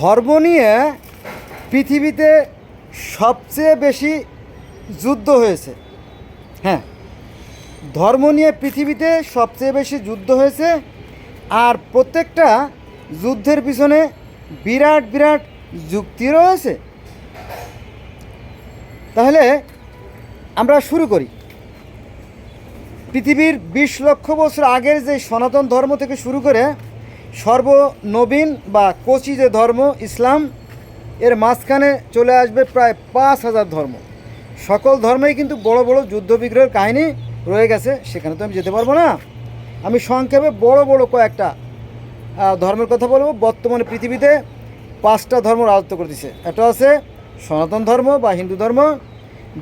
ধর্ম নিয়ে পৃথিবীতে সবচেয়ে বেশি যুদ্ধ হয়েছে। হ্যাঁ ধর্ম নিয়ে পৃথিবীতে সবচেয়ে বেশি যুদ্ধ হয়েছে আর প্রত্যেকটা যুদ্ধের পিছনে বিরাট বিরাট যুক্তি রয়েছে। তাহলে আমরা শুরু করি। পৃথিবীর বিশ লক্ষ বছর আগের যে সনাতন ধর্ম থেকে শুরু করে সর্বনবীন বা কোচি যে ধর্ম, ইসলাম, এর মাঝখানে চলে আসবে প্রায় পাঁচ হাজার ধর্ম। সকল ধর্মেই কিন্তু বড় বড় যুদ্ধ বিগ্রহের কাহিনী রয়ে গেছে, সেখানে তো আমি যেতে পারব না। আমি সংক্ষেপে বড় বড় কয়েকটা ধর্মের কথা বলব। বর্তমানে পৃথিবীতে পাঁচটা ধর্ম রাজত্ব করতেছে একটা আছে সনাতন ধর্ম বা হিন্দু ধর্ম,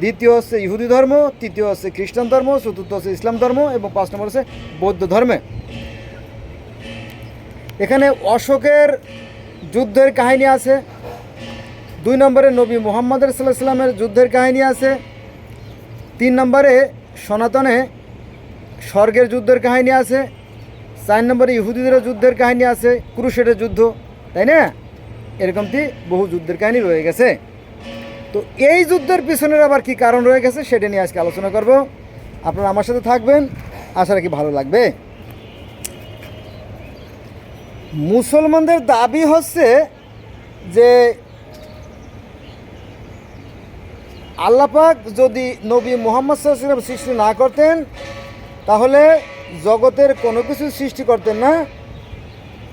দ্বিতীয় হচ্ছে ইহুদি ধর্ম, তৃতীয় হচ্ছে খ্রিস্টান ধর্ম, চতুর্থ হচ্ছে ইসলাম ধর্ম, এবং পাঁচ নম্বর হচ্ছে বৌদ্ধ ধর্মে। এখানে অশোকের যুদ্ধের কাহিনী আছে। দুই নম্বরে নবী মোহাম্মদ সাল্লাহ সাল্লামের যুদ্ধের কাহিনী আছে। তিন নম্বরে সনাতনে স্বর্গের যুদ্ধের কাহিনী আছে। চার নম্বরে ইহুদিদের যুদ্ধের কাহিনী আছে ক্রুশেটের যুদ্ধ, তাই না? এরকমটি বহু যুদ্ধের কাহিনী রয়ে গেছে। তো এই যুদ্ধের পিছনের আবার কি কারণ রয়ে গেছে সেটা নিয়ে আজকে আলোচনা করব। আপনারা আমার সাথে থাকবেন, আশা রাখি ভালো লাগবে। মুসলমানদের দাবি হচ্ছে যে আল্লাপাক যদি নবী মোহাম্মদ সাল্লাম সৃষ্টি না করতেন, তাহলে জগতের কোনো কিছু সৃষ্টি করতেন না।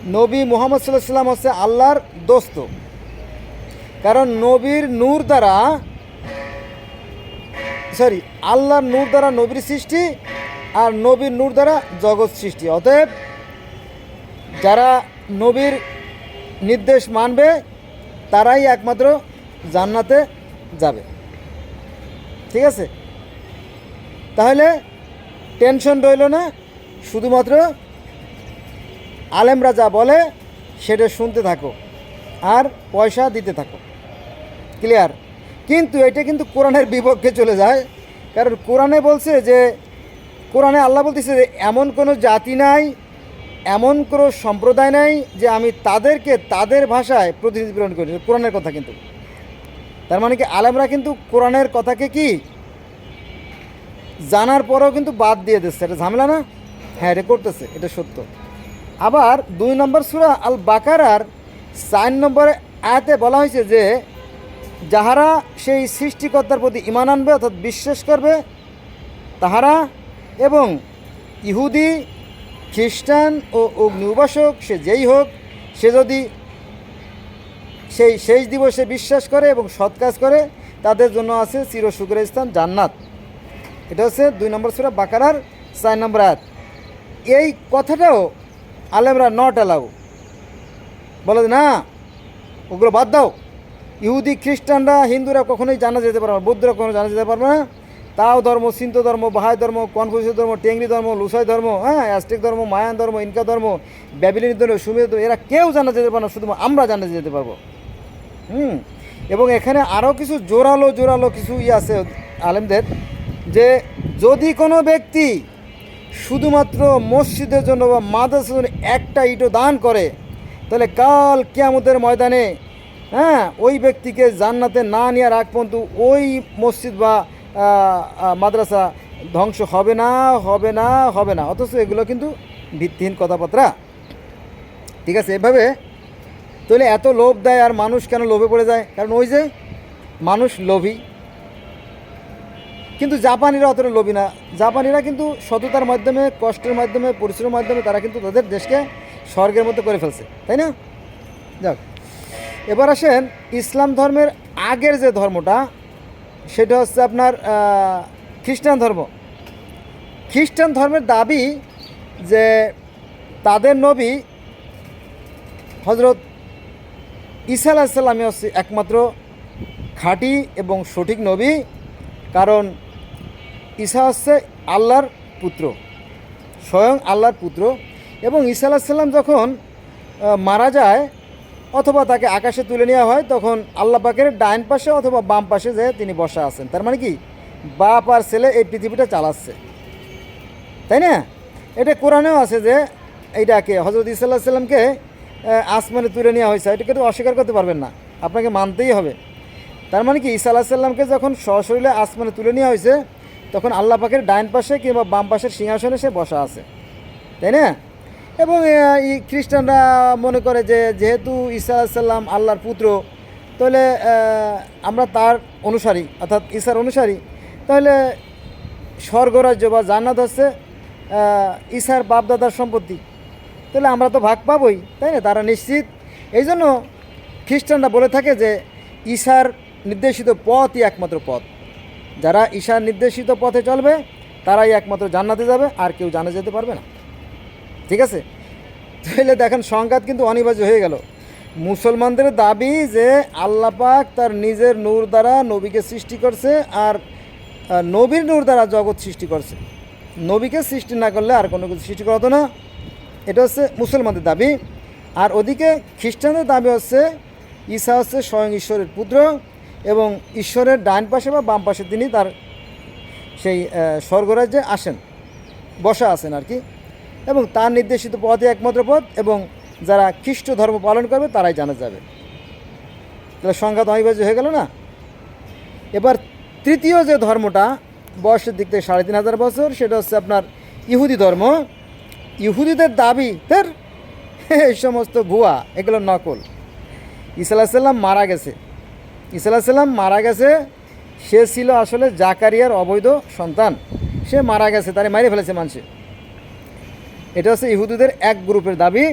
নবী মোহাম্মদ সাল্লাহ সাল্লাম হচ্ছে আল্লাহর দোস্ত। কারণ নবীর নূর দ্বারা, সরি, আল্লাহর নূর দ্বারা নবীর সৃষ্টি আর নবীর নূর দ্বারা জগৎ সৃষ্টি। অতএব যারা নবীর নির্দেশ মানবে, তারাই একমাত্র জান্নাতে যাবে। ঠিক আছে? তাহলে টেনশন রইল না, শুধুমাত্র আলেমরা যা বলে সেটা শুনতে থাকো আর পয়সা দিতে থাকো। ক্লিয়ার কিন্তু এটা কিন্তু কোরআনের বিপক্ষে চলে যায়। কারণ কোরআনে বলছে যে, কোরআনে আল্লাহ বলতেছে যে, এমন কোনো জাতি নাই এমন কোনো সম্প্রদায় নাই যে আমি তাদেরকে তাদের ভাষায় প্রতিনিধি প্রেরণ করি কোরআনের কথা কিন্তু। তার মানে কি আলেমরা কিন্তু কোরআনের কথাকে কি জানার পরেও কিন্তু বাদ দিয়ে দিচ্ছে। এটা ঝামেলা না? হ্যাঁ এটা করতেছে, এটা সত্য। আবার দুই নম্বর সুরা আল বাকারার চার নম্বরে আয়াতে বলা হয়েছে যে, যাহারা সেই সৃষ্টিকর্তার প্রতি ইমান আনবে অর্থাৎ বিশ্বাস করবে, তাহারা এবং ইহুদি খ্রিস্টান ও অগ্নি উপাসক সে যেই হোক, সে যদি সেই শেষ দিবসে বিশ্বাস করে এবং সৎ কাজ করে, তাদের জন্য আছে চিরসুখের স্থান জান্নাত। এটা হচ্ছে দুই নম্বর সুরা বাকারার চার নম্বর আয়াত। এই কথাটাও আলেমরা নট অ্যালাউ বলে না, ওগুলো বাদ দাও। ইহুদি, খ্রিস্টানরা, হিন্দুরা কখনোই জানা যেতে পারবে না, বৌদ্ধরা কখনো জানা যেতে পারবে না। তাও ধর্ম সিন্ত ধর্ম, বাহাই ধর্ম, কনফুসিয়াস ধর্ম, টেংরি ধর্ম, লুসাই ধর্ম হ্যাঁ অ্যাস্টিক ধর্ম, মায়ান ধর্ম, ইনকা ধর্ম, ব্যাবিলিন ধর্ম সুমের ধর্ম, এরা কেউ জানা যেতে পারে না, শুধু আমরা জানা যেতে পারব। হুম? এবং এখানে আরও কিছু জোরালো জোরালো কিছু ই আছে আলেমদের, যে যদি কোনো ব্যক্তি শুধুমাত্র মসজিদের জন্য বা মাদ্রাসার জন্য একটা ইটো দান করে, তাহলে কাল কিয়ামতের ময়দানে হ্যাঁ ওই ব্যক্তিকে জান্নাতে না নেওয়ার আগ পর্যন্ত ওই মসজিদ বা মাদ্রাসা ধ্বংস হবে না হবে না হবে না। অথচ এগুলো কিন্তু ভিত্তিহীন কথাবার্তা। ঠিক আছে, এভাবে তাহলে এত লোভ দেয় আর মানুষ কেন লোভে পড়ে যায়? কারণ ওই যে মানুষ লোভী। কিন্তু জাপানিরা অতটা লোভী না। জাপানিরা কিন্তু সততার মাধ্যমে, কষ্টের মাধ্যমে, পরিশ্রমের মাধ্যমে তারা কিন্তু তাদের দেশকে স্বর্গের মতো করে ফেলছে। তাই না? যাক, এবার আসেন ইসলাম ধর্মের আগের যে ধর্মটা সেটা হচ্ছে আপনার খ্রিস্টান ধর্ম। খ্রিস্টান ধর্মের দাবি যে তাদের নবী হজরত ঈসা আলাহিসাল্লামই হচ্ছে একমাত্র খাঁটি এবং সঠিক নবী, কারণ ঈসা হচ্ছে আল্লাহর পুত্র, স্বয়ং আল্লাহর পুত্র। এবং ঈসা আলাহিসাল্লাম যখন মারা যায় অথবা তাকে আকাশে তুলে নেওয়া হয়, তখন আল্লাহ পাকের ডাইন পাশে অথবা বাম পাশে যে তিনি বসা আছেন। তার মানে কি? বাপ আর ছেলে এই পৃথিবীটা চালাচ্ছে। তাই না? এটা কোরআনেও আছে যে এইটাকে হজরত ইসাল্লাহ সাল্লামকে আসমানে তুলে নেওয়া হয়েছে। এটাকে তো অস্বীকার করতে পারবেন না। আপনাকে মানতেই হবে। তার মানে কি? ঈসা আলাহিসাল্লামকে যখন সশরীরে আসমানে তুলে নেওয়া হয়েছে, তখন আল্লাহ পাকের ডাইন পাশে কিংবা বাম পাশের সিংহাসনে সে বসা আছে। তাই না? এবং খ্রিস্টানরা মনে করে যে যেহেতু ঈসা আলাহিসাল্লাম আল্লাহর পুত্র, তাহলে আমরা তার অনুসারী, অর্থাৎ ঈশার অনুসারী, তাহলে স্বর্গরাজ্য বা জান্নাত হচ্ছে ঈশার বাপদাদার সম্পত্তি। তাহলে আমরা তো ভাগ পাবই, তাই না? তারা নিশ্চিত। এই জন্য খ্রিস্টানরা বলে থাকে যে ঈশার নির্দেশিত পথই একমাত্র পথ। যারা ঈশার নির্দেশিত পথে চলবে, তারাই একমাত্র জান্নাতে যাবে, আর কেউ জানা যেতে পারবে না। ঠিক আছে? তাহলে দেখেন সংঘাত কিন্তু অনিবার্য হয়ে গেল। মুসলমানদের দাবি যে আল্লাহ পাক তার নিজের নূর দ্বারা নবীকে সৃষ্টি করছে আর নবীর নূর দ্বারা জগৎ সৃষ্টি করছে। নবীকে সৃষ্টি না করলে আর কোনো কিছু সৃষ্টি করা না। এটা হচ্ছে মুসলমানদের দাবি। আর ওদিকে খ্রিস্টানদের দাবি হচ্ছে, ঈসা হচ্ছে স্বয়ং ঈশ্বরের পুত্র এবং ঈশ্বরের ডান পাশে বা বাম পাশে তিনি তার সেই স্বর্গরাজ্যে আসেন। বসা আছেন আর কি। এবং তার নির্দেশিত পথে একমাত্র পথ এবং যারা খ্রিস্ট ধর্ম পালন করবে তারাই জানা যাবে। তাহলে সংঘাত অনিবার্য হয়ে গেল না? এবার তৃতীয় যে ধর্মটা, বয়সের দিক থেকে সাড়ে তিন হাজার বছর, সেটা হচ্ছে আপনার ইহুদি ধর্ম। ইহুদিদের দাবি তার এই সমস্ত ভুয়া, এগুলো নকল। ইসাল্লাম মারা গেছে। ইসাল্লাম মারা গেছে, সে ছিল আসলে জাকারিয়ার অবৈধ সন্তান। সে মারা গেছে, তারে মারে ফেলেছে মানুষে। এটা হচ্ছে ইহুদিদের এক গ্রুপের দাবি।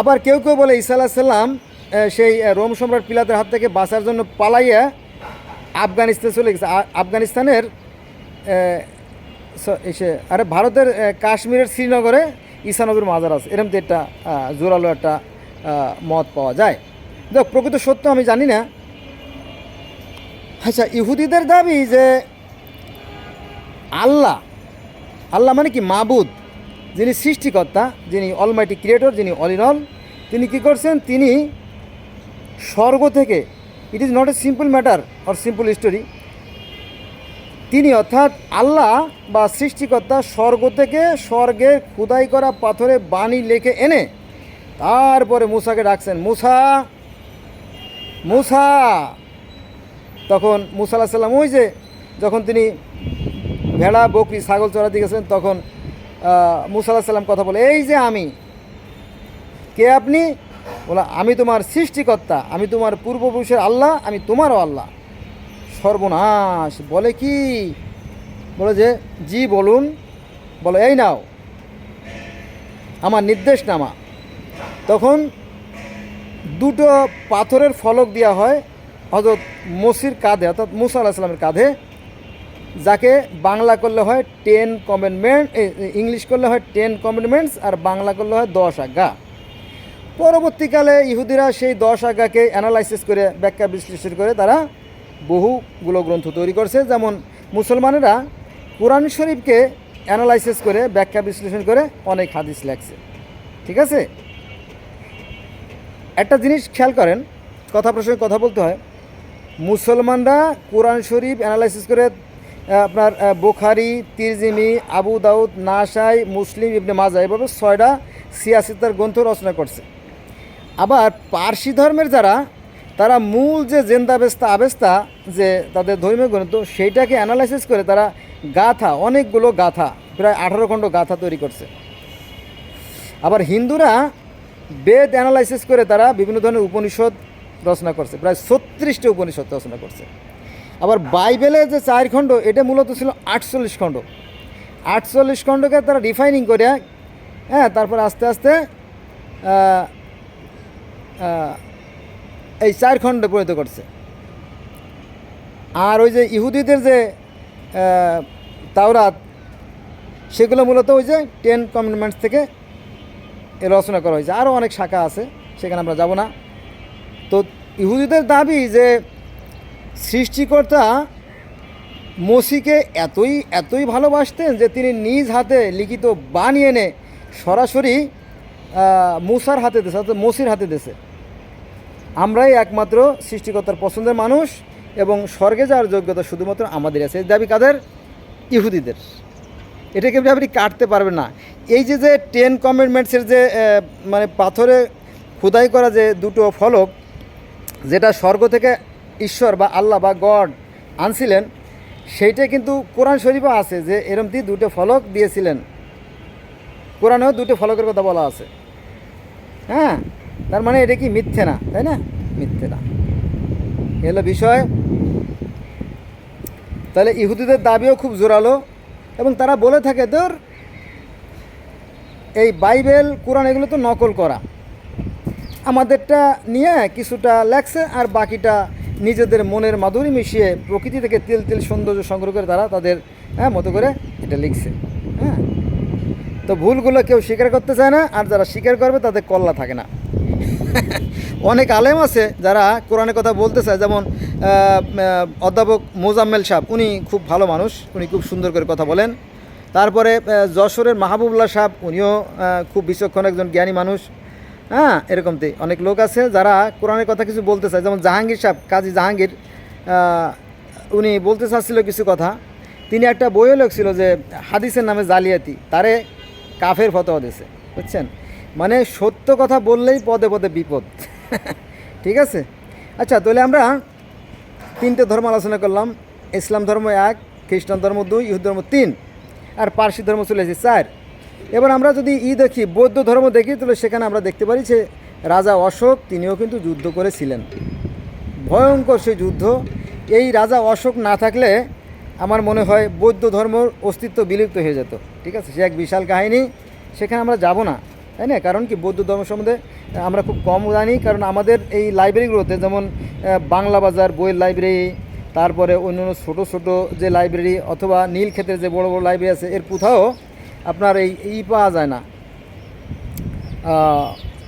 আবার কেউ কেউ বলে ঈসা আলাহ সাল্লাম সেই রোম সম্রাট পিলাতের হাত থেকে বাঁচার জন্য পালাইয়া আফগানিস্তান চলে গেছে। আফগানিস্তানের আরে ভারতের কাশ্মীরের শ্রীনগরে ঈসানবীর মাজার আছে। এরম তো একটা জোরালো একটা মত পাওয়া যায়। দেখ প্রকৃত সত্য আমি জানি না। আচ্ছা ইহুদিদের দাবি যে আল্লাহ আল্লাহ মানে কি মাবুদ, যিনি সৃষ্টিকর্তা, যিনি অলমাইটি ক্রিয়েটর যিনি অল তিনি কী করছেন? তিনি স্বর্গ থেকে it is not a simple matter or simple story তিনি অর্থাৎ আল্লাহ বা সৃষ্টিকর্তা স্বর্গ থেকে স্বর্গে খুদাই করা পাথরে বাণী লেখে এনে, তারপরে মুসাকে ডাকছেন, মুসা মুসা! তখন মুসা আলাহ সাল্লাম ওই যে, যখন তিনি ভেড়া বকরি ছাগল চড়াতে গেছেন তখন আহ, মুসা আলাহ সাল্লাম কথা বলে এই যে আমি কে আপনি? বলা আমি তোমার সৃষ্টিকর্তা আমি তোমার পূর্বপুরুষের আল্লাহ আমি তোমারও আল্লাহ। সর্বনাশ বলে কি? বলে যে জি বলুন। বলো এই নাও আমার নির্দেশনামা। তখন দুটো পাথরের ফলক দেওয়া হয় হজরত মসির কাঁধে অর্থাৎ মুসা আলাহিসাল্লামের কাঁধে যাকে বাংলা করলে হয় টেন কমেন্টমেন্ট ইংলিশ করলে হয় টেন কমেন্টমেন্টস আর বাংলা করলে হয় দশ আজ্ঞা পরবর্তীকালে ইহুদিরা সেই দশ আজ্ঞাকে অ্যানালাইসিস করে, ব্যাখ্যা বিশ্লেষণ করে তারা বহুগুলো গ্রন্থ তৈরি করছে। যেমন মুসলমানেরা কোরআন শরীফকে অ্যানালাইসিস করে, ব্যাখ্যা বিশ্লেষণ করে অনেক হাদিস লেখছে। ঠিক আছে? একটা জিনিস খেয়াল করেন, কথা প্রসঙ্গে কথা বলতে হয়। মুসলমানরা কোরআন শরীফ অ্যানালাইসিস করে আপনার বোখারি তিরজিমি আবু দাউদ, নাসাই, মুসলিম, ইবনে মাজা, এভাবে ছয়টা সিয়াসিতার গ্রন্থ রচনা করছে। আবার পার্সি ধর্মের যারা, তারা মূল যে জেন্দাবেস্তা আবেস্তা যে তাদের ধর্মীয় গ্রন্থ, সেইটাকে অ্যানালাইসিস করে তারা গাথা, অনেকগুলো গাথা, প্রায় আঠারো খণ্ড গাথা তৈরি করছে। আবার হিন্দুরা বেদ অ্যানালাইসিস করে তারা বিভিন্ন ধরনের উপনিষদ রচনা করছে, প্রায় ছত্রিশটি উপনিষদ রচনা করছে। আবার বাইবেলের যে চার খণ্ড, এটা মূলত ছিল আটচল্লিশ খণ্ড। আটচল্লিশ খণ্ডকে তারা রিফাইনিং করে হ্যাঁ তারপর আস্তে আস্তে এই চার খণ্ডে পরিণত করছে। আর ওই যে ইহুদিদের যে তাওরাত, সেগুলো মূলত ওই যে টেন কমিটমেন্টস থেকে রচনা করা হয়েছে। আরও অনেক শাখা আছে, সেখানে আমরা যাব না। তো ইহুদিদের দাবি যে সৃষ্টিকর্তা মসিকে এতই এতই ভালোবাসতেন যে তিনি নিজ হাতে লিখিত বানিয়ে এনে সরাসরি মুসার হাতে দেশে অর্থাৎ মসির হাতে দেশে আমরাই একমাত্র সৃষ্টিকর্তার পছন্দের মানুষ এবং স্বর্গে যাওয়ার যোগ্যতা শুধুমাত্র আমাদের আছে। দাবি কাদের? ইহুদিদের। এটাকে আপনি আপনি কাটতে পারবেন না। এই যে যে টেন কমিটমেন্টসের যে মানে পাথরে খোদাই করা যে দুটো ফলক, যেটা স্বর্গ থেকে ঈশ্বর বা আল্লাহ বা গড আনছিলেন, সেইটা কিন্তু কোরআন শরীফে আছে যে এরম দিয়ে দুটো ফলক দিয়েছিলেন। কোরআনেও দুটো ফলকের কথা বলা আছে। হ্যাঁ তার মানে এটা কি মিথ্যে না, তাই না? মিথ্যে না। এলো বিষয়। তাহলে ইহুদিদের দাবিও খুব জোরালো এবং তারা বলে থাকে তোর এই বাইবেল, কোরআন এগুলো তো নকল করা। আমাদেরটা নিয়ে কিছুটা লেখছে আর বাকিটা নিজেদের মনের মাধুরী মিশিয়ে প্রকৃতি থেকে তিল তিল সৌন্দর্য সংগ্রহ করে তারা তাদের হ্যাঁ মতো করে এটা লিখছে হ্যাঁ। তো ভুলগুলো কেউ স্বীকার করতে চায় না, আর যারা স্বীকার করবে তাদের কল্লা থাকে না। অনেক আলেম আছে যারা কোরআনের কথা বলতে চায়, যেমন অধ্যাপক মোজাম্মেল সাহেব, উনি খুব ভালো মানুষ, উনি খুব সুন্দর করে কথা বলেন। তারপরে যশোরের মাহবুবুল্লাহ সাহেব, উনিও খুব বিচক্ষণ একজন জ্ঞানী মানুষ। হ্যাঁ এরকমতে। অনেক লোক আছে যারা কোরআনের কথা কিছু বলতে চায়। যেমন জাহাঙ্গীর সাহেব, কাজী জাহাঙ্গীর উনি বলতে চাচ্ছিল কিছু কথা। তিনি একটা বইও লিখছিল যে, হাদিসের নামে জালিয়াতি, তারে কাফের ফতোয়া দিয়েছে। বুঝছেন? মানে সত্য কথা বললেই পদে পদে বিপদ। ঠিক আছে? আচ্ছা তাহলে আমরা তিনটে ধর্ম আলোচনা করলাম। ইসলাম ধর্ম এক, খ্রিস্টান ধর্ম দুই, ইহুদ ধর্ম তিন, আর পার্সি ধর্ম চলে এসেছে চার। এবার আমরা যদি ই দেখি, বৌদ্ধ ধর্ম দেখি, তাহলে সেখানে আমরা দেখতে পারি যে রাজা অশোক, তিনিও কিন্তু যুদ্ধ করেছিলেন। ভয়ঙ্কর সেই যুদ্ধ। এই রাজা অশোক না থাকলে আমার মনে হয় বৌদ্ধ ধর্মর অস্তিত্ব বিলুপ্ত হয়ে যেত। ঠিক আছে? সে এক বিশাল কাহিনী। সেখানে আমরা যাব না, তাই না? কারণ কি, বৌদ্ধ ধর্ম সম্বন্ধে আমরা খুব কম জানি। কারণ আমাদের এই লাইব্রেরিগুলোতে যেমন বাংলা বাজার, বইয়ের লাইব্রেরি, তারপরে অন্য অন্য ছোটো ছোটো যে লাইব্রেরি অথবা নীলক্ষেতের যে বড় বড় লাইব্রেরি আছে, এর কোথাও আপনার এই ই পাওয়া যায় না।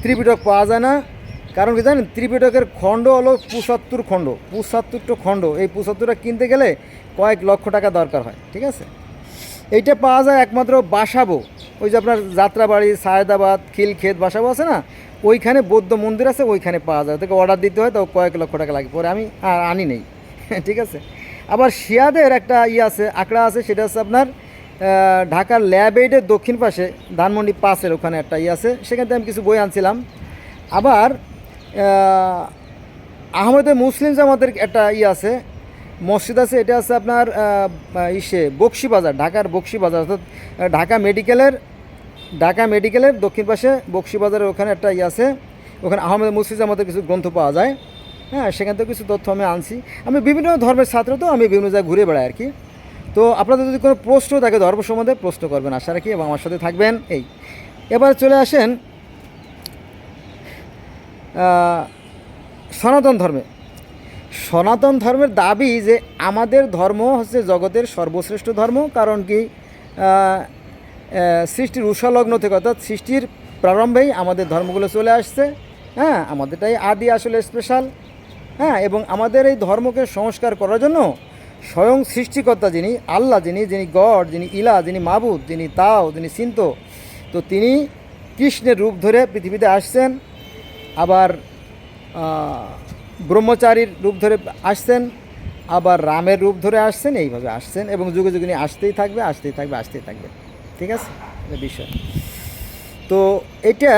ত্রিপিটক পাওয়া যায় না। কারণ কি জানেন? ত্রিপিটকের খণ্ড হলো পঁচাত্তর খণ্ড। পঁচাত্তরটা খণ্ড। এই পঁচাত্তরটা কিনতে গেলে কয়েক লক্ষ টাকা দরকার হয়, ঠিক আছে? এইটা পাওয়া যায় একমাত্র বাসাবো। ওই যে আপনার যাত্রাবাড়ি, সায়দাবাদ, খিলক্ষেত বাসাবো আছে না? ওইখানে বৌদ্ধ মন্দির আছে, ওইখানে পাওয়া যায়। থেকে অর্ডার দিতে হয় তো কয়েক লক্ষ টাকা লাগে। পরে আমি আর আনি নেই, ঠিক আছে? আবার শিয়াদের একটা ইয়ে আছে আঁকড়া আছে, সেটা হচ্ছে আপনার ঢাকার ল্যাব এইডের দক্ষিণ পাশে ধানমন্ডি পাশের ওখানে একটা ইয়ে আছে সেখান থেকে আমি কিছু বই আনছিলাম। আবার আহ, আহমেদের মুসলিম জামাতের একটা ইয়ে আছে মসজিদ আছে এটা আছে আপনার ইসে বক্সি বাজার ঢাকার বক্সি বাজার অর্থাৎ ঢাকা মেডিকেলের ঢাকা মেডিকেলের দক্ষিণ পাশে বক্সি বাজারের ওখানে একটা ইয়ে আছে ওখানে আহমেদ মুসলিম জামাতের কিছু গ্রন্থ পাওয়া যায়। হ্যাঁ সেখান থেকে কিছু তথ্য আমি আনছি। আমি বিভিন্ন ধর্মের ছাত্র তো আমি বিভিন্ন জায়গায় ঘুরে বেড়াই আর কি। তো আপনাদের যদি কোনো প্রশ্ন থাকে ধর্ম সম্বন্ধে, প্রশ্ন করবেন আশা রাখি এবং আমার সাথে থাকবেন। এই। এবার চলে আসেন সনাতন ধর্মে। সনাতন ধর্মের দাবি যে আমাদের ধর্ম হচ্ছে জগতের সর্বশ্রেষ্ঠ ধর্ম, কারণ কি সৃষ্টির উষালগ্ন থেকে অর্থাৎ সৃষ্টির প্রারম্ভেই আমাদের ধর্মগুলো চলে আসছে। হ্যাঁ আমাদেরটাই আদি আসলে স্পেশাল হ্যাঁ এবং আমাদের এই ধর্মকে সংস্কার করার জন্য স্বয়ং সৃষ্টিকর্তা যিনি, আল্লাহ যিনি যিনি গড, যিনি ইলা, যিনি মাবুদ, যিনি তাও, যিনি সিন্ত, তো তিনি কৃষ্ণের রূপ ধরে পৃথিবীতে আসছেন, আবার ব্রহ্মচারীর রূপ ধরে আসছেন, আবার রামের রূপ ধরে আসছেন, এইভাবে আসছেন এবং যুগে যুগে আসতেই থাকবে আসতেই থাকবে আসতেই থাকবে। ঠিক আছে? বিষয়। তো এটা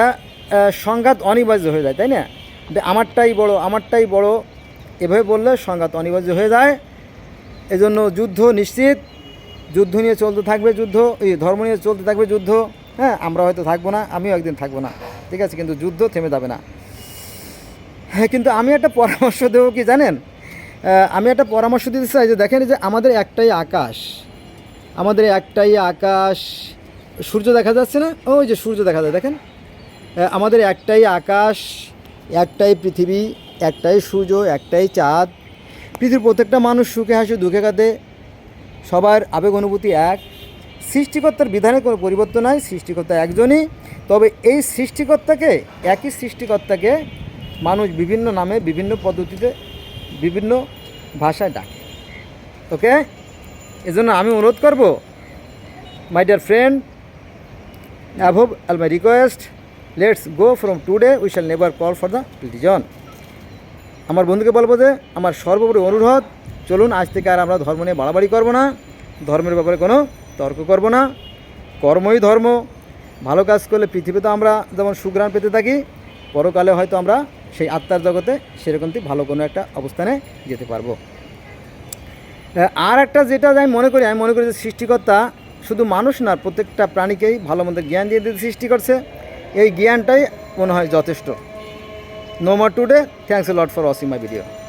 সংঘাত অনিবার্য হয়ে যায়, তাই না? আমারটাই বড় আমারটাই বড়, এভাবে বললে সংঘাত অনিবার্য হয়ে যায়। এজন্য যুদ্ধ নিশ্চিত। যুদ্ধ নিয়ে চলতে থাকবে যুদ্ধ, এই ধর্ম নিয়ে চলতে থাকবে যুদ্ধ। হ্যাঁ আমরা হয়তো থাকব না, আমিও একদিন থাকব না। ঠিক আছে, কিন্তু যুদ্ধ থেমে যাবে না। হ্যাঁ কিন্তু আমি একটা পরামর্শ দেবো কি জানেন? আমি একটা পরামর্শ দিতে চাই যে দেখেন যে আমাদের একটাই আকাশ, আমাদের একটাই আকাশ। সূর্য দেখা যাচ্ছে না? ওই যে সূর্য দেখা যায়, দেখেন। আমাদের একটাই আকাশ, একটাই পৃথিবী, একটাই সূর্য, একটাই চাঁদ। পৃথিবীর প্রত্যেকটা মানুষ সুখে হাসি দুঃখে কাঁদে। সবার আবেগ অনুভূতি এক। সৃষ্টিকর্তার বিধানে কোনো পরিবর্তন নাই, সৃষ্টিকর্তা একজনই। তবে এই সৃষ্টিকর্তাকে, একই সৃষ্টিকর্তাকে মানুষ বিভিন্ন নামে, বিভিন্ন পদ্ধতিতে, বিভিন্ন ভাষায় ডাকে। ওকে? এজন্য আমি অনুরোধ করব my dear friend above all my request let's go from today we shall never call for the religion আমার বন্ধুকে বলব যে, আমার সর্বোপরি অনুরোধ, চলুন আজ থেকে আর আমরা ধর্ম নিয়ে বাড়াবাড়ি করব না। ধর্মের ব্যাপারে কোনো তর্ক করব না। কর্মই ধর্ম। ভালো কাজ করলে পৃথিবীতে আমরা যেমন সুগ্রাণ পেতে থাকি, পরকালে হয়তো আমরা সেই আত্মার জগতে সেরকমটি ভালো কোনো একটা অবস্থানে যেতে পারব। আর একটা যেটা আমি মনে করি, আমি মনে করি যে সৃষ্টিকর্তা শুধু মানুষ না, প্রত্যেকটা প্রাণীকেই ভালো মন্দ জ্ঞান দিয়ে দিতে সৃষ্টি করছে। এই জ্ঞানটাই মনে হয় যথেষ্ট। No more today. Thanks a lot for watching my video.